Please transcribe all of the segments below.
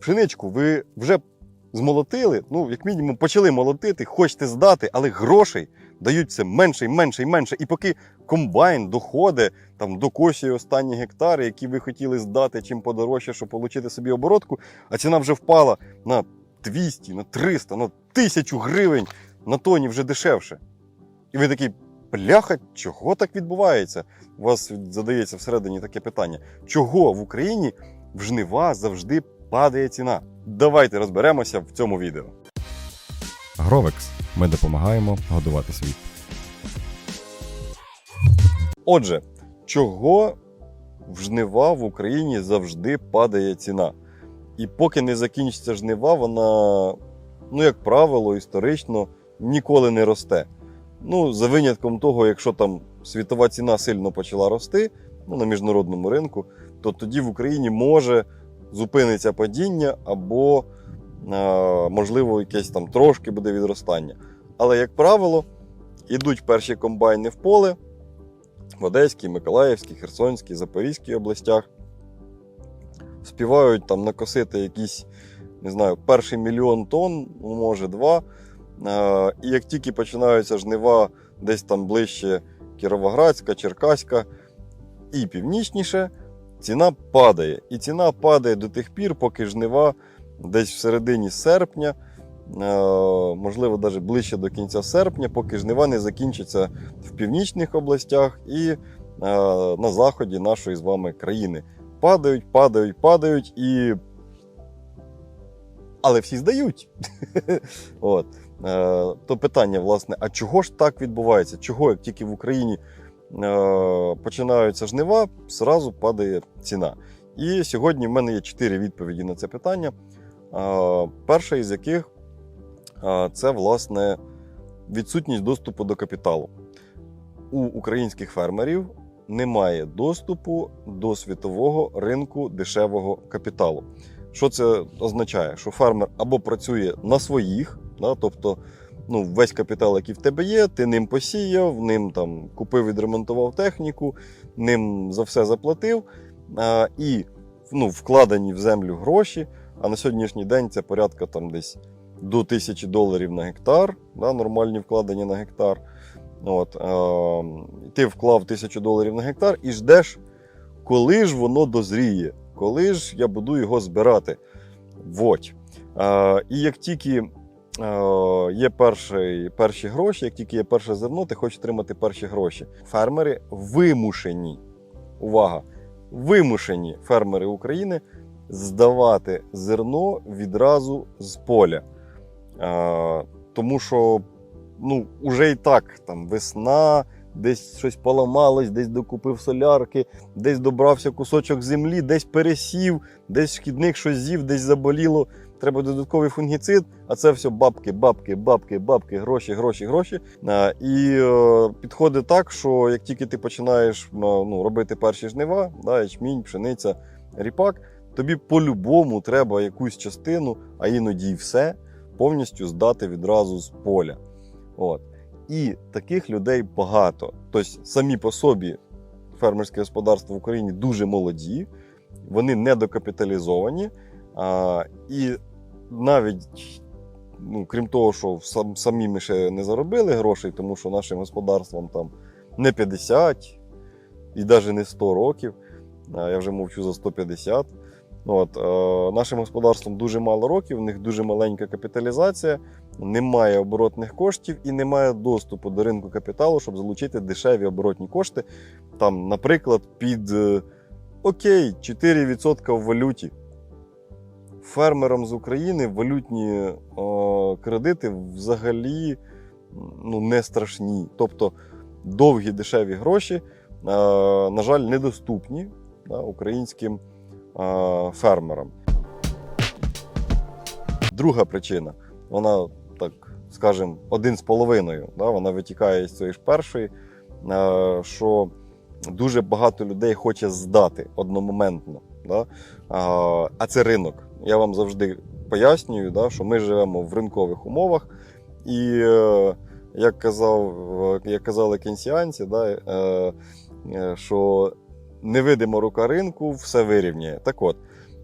пшеничку ви вже змолотили, ну, як мінімум, почали молотити, хочете здати, але грошей дають все менше і менше і менше. І поки комбайн доходить там, до косі останні гектари, які ви хотіли здати чим подорожче, щоб отримати собі оборотку, а ціна вже впала на 200, на 300, на 1000 гривень на тоні вже дешевше. І ви такий, бляха, чого так відбувається? У вас задається всередині таке питання: чого в Україні в жнива завжди падає ціна? Давайте розберемося в цьому відео. Гровекс. Ми допомагаємо годувати світ. Отже, чого в жнива в Україні завжди падає ціна? І поки не закінчиться жнива, вона, ну, як правило, історично ніколи не росте. Ну, за винятком того, якщо там світова ціна сильно почала рости ну, на міжнародному ринку, то тоді в Україні може зупиниться падіння або, е, можливо, якесь там трошки буде відростання. Але, як правило, ідуть перші комбайни в поле в Одеській, Миколаївській, Херсонській, Запорізькій областях. Співають там накосити якісь, не знаю, перший мільйон тонн, ну, може два. Е, І як тільки починаються жнива десь там ближче Кіровоградська, Черкаська і північніше, ціна падає. І ціна падає до тих пір, поки жнива десь в середині серпня, е, можливо, навіть ближче до кінця серпня, поки жнива не закінчаться в північних областях і е, на заході нашої з вами країни. Падають, падають, падають і. Але всі здають. От. Е, То питання, власне, а чого ж так відбувається? Чого, як тільки в Україні починаються жнива, зразу падає ціна? І сьогодні в мене є чотири відповіді на це питання. Е, Перша із яких е, це, власне, відсутність доступу до капіталу. У українських фермерів немає доступу до світового ринку дешевого капіталу. Що це означає? Що фермер або працює на своїх, да, тобто ну, весь капітал, який в тебе є, ти ним посіяв, ним там купив, відремонтував техніку, ним за все заплатив. А, і ну, вкладені в землю гроші. А на сьогоднішній день це порядка там десь до тисячі доларів на гектар, да, нормальні вкладення на гектар. От, е, ти вклав тисячу доларів на гектар і ждеш, коли ж воно дозріє, коли ж я буду його збирати. Вот. Е, і як тільки є перші, перші гроші, як тільки є перше зерно, ти хочеш отримати перші гроші. Фермери вимушені, увага, вимушені фермери України здавати зерно відразу з поля. Е, тому що ну, уже і так там весна, десь щось поламалось, десь докупив солярки, десь добрався кусочок землі, десь пересів, десь шкідник щось з'їв, десь заболіло. Треба додатковий фунгіцид, а це все бабки, бабки, бабки, бабки, гроші, гроші, гроші. І е, підходить так, що як тільки ти починаєш ну, робити перші жнива, да, ячмінь, пшениця, ріпак, тобі по-любому треба якусь частину, а іноді й все, повністю здати відразу з поля. От. І таких людей багато. Тобто самі по собі фермерське господарство в Україні дуже молоді, вони недокапіталізовані. А, і навіть, ну, крім того, що сам, самі ми ще не заробили грошей, тому що нашим господарствам там не 50 і навіть не 100 років. Я вже мовчу за 150. От, е, нашим господарствам дуже мало років, у них дуже маленька капіталізація, немає оборотних коштів і немає доступу до ринку капіталу, щоб залучити дешеві оборотні кошти. Там, наприклад, під е, окей, 4% в валюті. Фермерам з України валютні е, кредити взагалі ну, не страшні. Тобто довгі дешеві гроші, е, на жаль, недоступні да, українським е, фермерам. Друга причина, вона, так скажемо, один з половиною. Да, вона витікає з цієї ж першої, е, що дуже багато людей хоче здати одномоментно. Да? А це ринок. Я вам завжди пояснюю, да, що ми живемо в ринкових умовах. І е, як казав, е, як казали кенсіанці, да, е, що невидима рука ринку все вирівнює. Так от,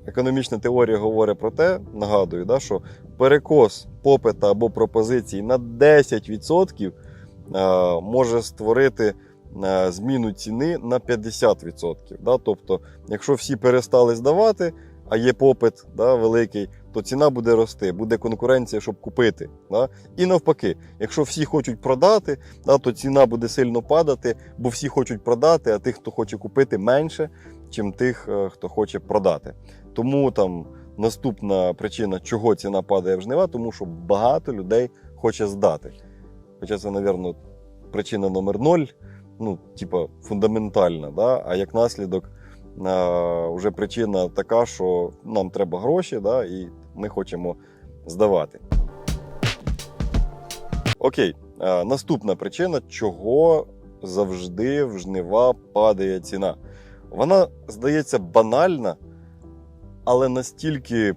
економічна теорія говорить про те, нагадую, да, що перекос попита або пропозиції на 10% е, може створити зміну ціни на 50%. Да? Тобто, якщо всі перестали здавати, а є попит да, великий, то ціна буде рости, буде конкуренція, щоб купити. Да? І навпаки, якщо всі хочуть продати, да, то ціна буде сильно падати, бо всі хочуть продати, а тих, хто хоче купити, менше, чим тих, е, хто хоче продати. Тому там наступна причина, чого ціна падає в жнива, тому що багато людей хоче здати. Хоча це, мабуть, причина номер ноль, ну, типа, фундаментальна. Да? А як наслідок, вже причина така, що нам треба гроші, да? і ми хочемо здавати. Окей, наступна причина, чого завжди в жнива падає ціна. Вона здається банальна, але настільки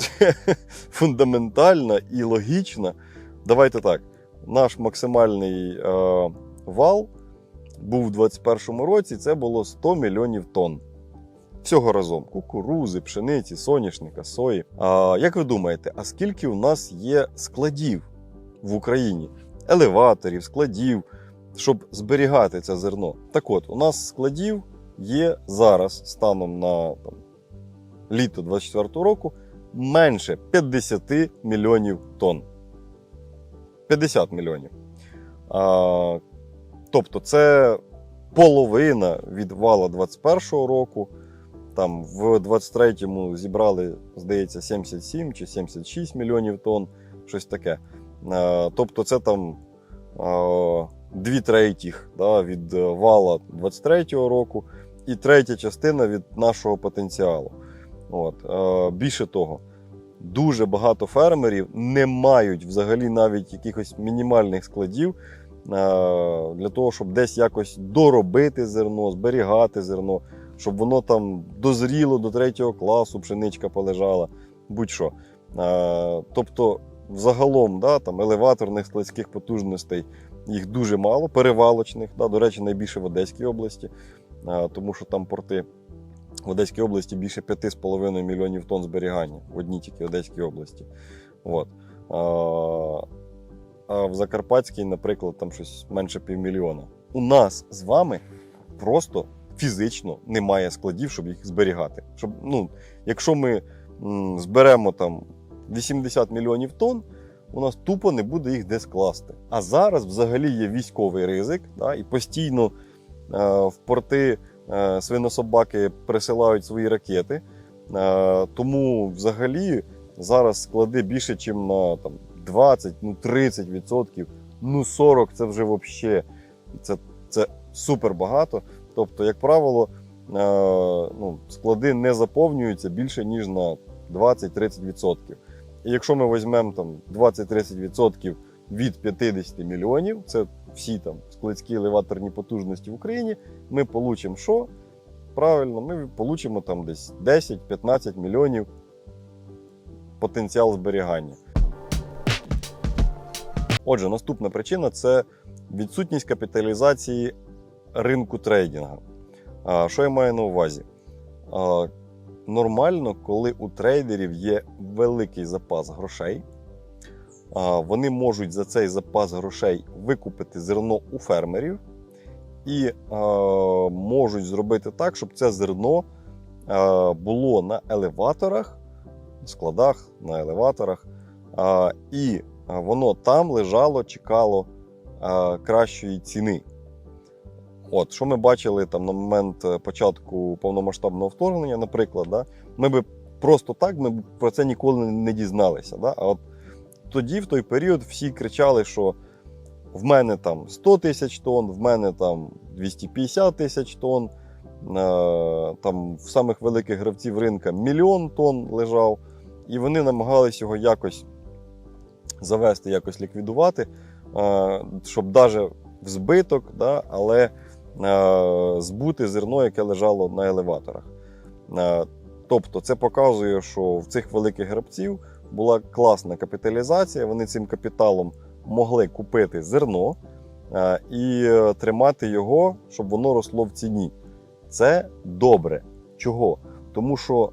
фундаментальна і логічна. Давайте так. Наш максимальний е, вал був у 2021 році, це було 100 мільйонів тонн. Всього разом: кукурузи, пшениці, соняшника, сої. А як ви думаєте, а скільки у нас є складів в Україні? Елеваторів, складів, щоб зберігати це зерно? Так от, у нас складів є зараз станом на там, літо 24 року менше 50 мільйонів тонн. 50 мільйонів. Тобто це половина від вала 21-го року. Там в 23-му зібрали, здається, 77 чи 76 мільйонів тонн, щось таке. Тобто, це там дві третіх да, від вала 23-го року і третя частина від нашого потенціалу. От. Е, більше того, дуже багато фермерів не мають взагалі навіть якихось мінімальних складів е, для того, щоб десь якось доробити зерно, зберігати зерно, щоб воно там дозріло до третього класу, пшеничка полежала, будь-що. Е, тобто, взагалом, да, там, елеваторних складських потужностей їх дуже мало, перевалочних, да, до речі, найбільше в Одеській області, е, тому що там порти. В Одеській області більше 5,5 мільйонів тонн зберігання в одній тільки Одеській області. От. А, в Закарпатській, наприклад, там щось менше півмільйона. У нас з вами просто фізично немає складів, щоб їх зберігати. Щоб, ну, якщо ми м, зберемо там 80 мільйонів тонн, у нас тупо не буде їх де скласти. А зараз взагалі є військовий ризик, да, і постійно е, в порти е, свинособаки присилають свої ракети. Е, тому взагалі зараз склади більше, ніж на там, 20, ну 30%, ну 40% це вже взагалі це, це супер багато. Тобто, як правило, е, ну, склади не заповнюються більше, ніж на 20-30%. І якщо ми візьмемо там 20-30% від 50 мільйонів, це всі там складські елеваторні потужності в Україні, ми получимо що? Правильно, ми получимо там десь 10-15 мільйонів потенціал зберігання. Отже, наступна причина це відсутність капіталізації ринку трейдингу. А, Що я маю на увазі? Нормально, коли у трейдерів є великий запас грошей, вони можуть за цей запас грошей викупити зерно у фермерів і можуть зробити так, щоб це зерно було на елеваторах, складах, на елеваторах, і воно там лежало, чекало кращої ціни. От, що ми бачили там на момент е, початку повномасштабного вторгнення, наприклад, да, ми би просто так ми б про це ніколи не дізналися. Да? А от тоді, в той період, всі кричали, що в мене там 100 тисяч тонн, в мене там 250 тисяч тонн. Е, Там в самих великих гравців ринка мільйон тонн лежав, і вони намагались його якось завести, якось ліквідувати, е, щоб навіть в збиток, да, але е, збути зерно, яке лежало на елеваторах. Е, Тобто, це показує, що в цих великих гравців була класна капіталізація. Вони цим капіталом могли купити зерно і тримати його, щоб воно росло в ціні. Це добре. Чого? Тому що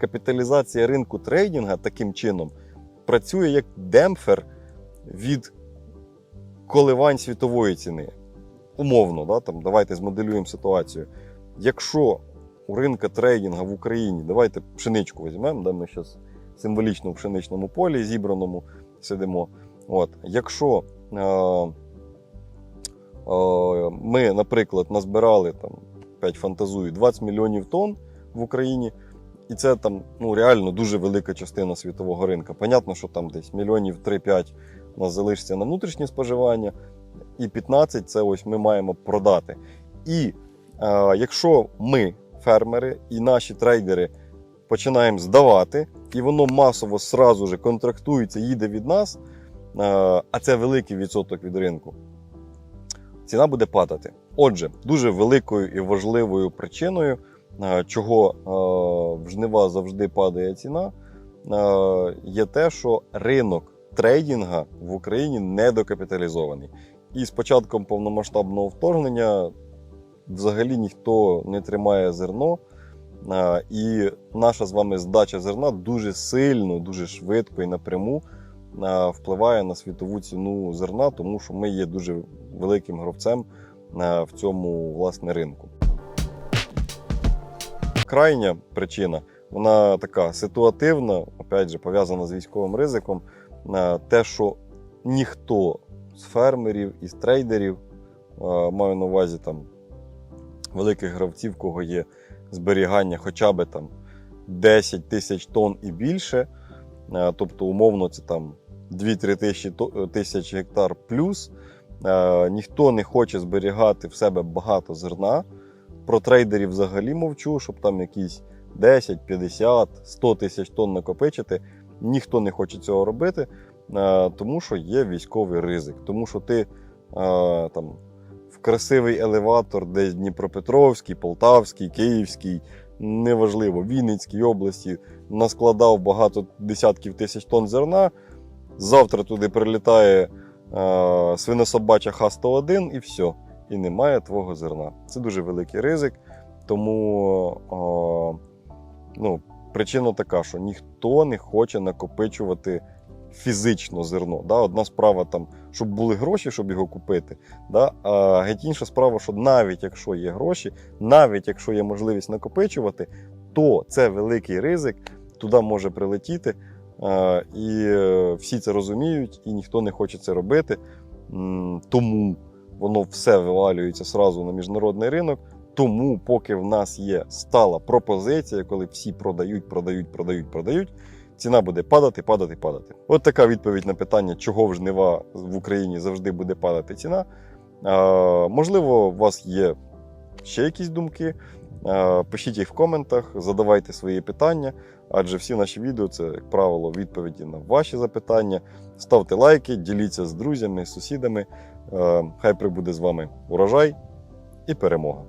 капіталізація ринку трейдинга таким чином працює як демпфер від коливань світової ціни. Умовно, да, там, давайте змоделюємо ситуацію. Якщо у ринка трейдинга в Україні, давайте пшеничку візьмемо, де ми зараз символічно в пшеничному полі зібраному сидимо. От, якщо е, е, ми, наприклад, назбирали там 5 фантазую 20 мільйонів тонн в Україні, і це там ну, реально дуже велика частина світового ринку. Понятно, що там десь мільйонів 3-5 у нас залишиться на внутрішнє споживання, і 15 це ось ми маємо продати. І е, якщо ми, фермери і наші трейдери, починаємо здавати, і воно масово сразу же контрактується, їде від нас, е, а це великий відсоток від ринку, ціна буде падати. Отже, дуже великою і важливою причиною, чого е, в жнива завжди падає ціна, е, є те, що ринок трейдинга в Україні недокапіталізований. І з початком повномасштабного вторгнення взагалі ніхто не тримає зерно. І наша з вами здача зерна дуже сильно, дуже швидко і напряму впливає на світову ціну зерна, тому що ми є дуже великим гравцем в цьому власне ринку. Крайня причина, вона така ситуативна, опять же, пов'язана з військовим ризиком. Те, що ніхто з фермерів і з трейдерів, маю на увазі там великих гравців, кого є зберігання хоча б там 10 тисяч тонн і більше. Е, Тобто, умовно, це там 2-3 тисячі гектар плюс. Е, Ніхто не хоче зберігати в себе багато зерна. Про трейдерів взагалі мовчу, щоб там якісь 10, 50, 100 тисяч тонн накопичити. Ніхто не хоче цього робити, е, тому що є військовий ризик. Тому що ти е, там в красивий елеватор, десь Дніпропетровський, Полтавський, Київський, неважливо, Вінницькій області, наскладав багато десятків тисяч тонн зерна. Завтра туди прилітає е, свинособача Х-101 і все. І немає твого зерна. Це дуже великий ризик. Тому е, ну, причина така, що ніхто не хоче накопичувати фізично зерно. Да? Одна справа там, щоб були гроші, щоб його купити. Да? А геть інша справа, що навіть якщо є гроші, навіть якщо є можливість накопичувати, то це великий ризик, туди може прилетіти. І е, всі це розуміють, і ніхто не хоче це робити. Тому воно все вивалюється сразу на міжнародний ринок. Тому, поки в нас є стала пропозиція, коли всі продають, продають, продають, продають, ціна буде падати, падати, падати. От така відповідь на питання, чого в жнива в Україні завжди буде падати ціна. Е, можливо, у вас є ще якісь думки. Е, пишіть їх в коментах, задавайте свої питання, адже всі наші відео це, як правило, відповіді на ваші запитання. Ставте лайки, діліться з друзями, з сусідами. Е, хай прибуде з вами урожай і перемога.